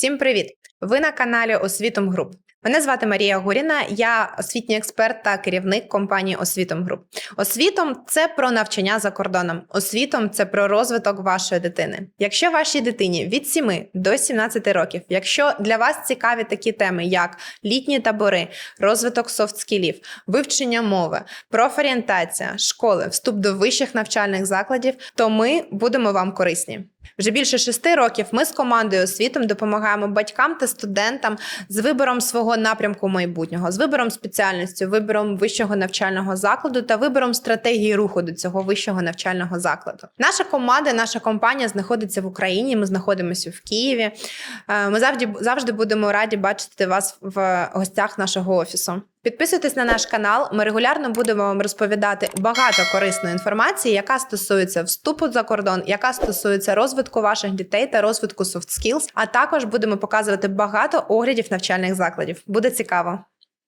Всім привіт! Ви на каналі Освітом Груп. Мене звати Марія Гуріна, я освітній експерт та керівник компанії Освітом Груп. Освітом це про навчання за кордоном. Освітом це про розвиток вашої дитини. Якщо вашій дитині від 7 до 17 років, якщо для вас цікаві такі теми, як літні табори, розвиток софт-скілів, вивчення мови, профорієнтація, школи, вступ до вищих навчальних закладів, то ми будемо вам корисні. Вже більше шести років ми з командою освітом допомагаємо батькам та студентам з вибором свого напрямку майбутнього, з вибором спеціальності, вибором вищого навчального закладу та вибором стратегії руху до цього вищого навчального закладу. Наша команда, наша компанія знаходиться в Україні. Ми знаходимося в Києві. Е, Ми завжди завжди будемо раді бачити вас в гостях нашого офісу. Підписуйтесь на наш канал. Ми регулярно будемо вам розповідати багато корисної інформації, яка стосується вступу за кордон, яка стосується розвитку ваших дітей та розвитку soft skills, а також будемо показувати багато оглядів навчальних закладів. Буде цікаво.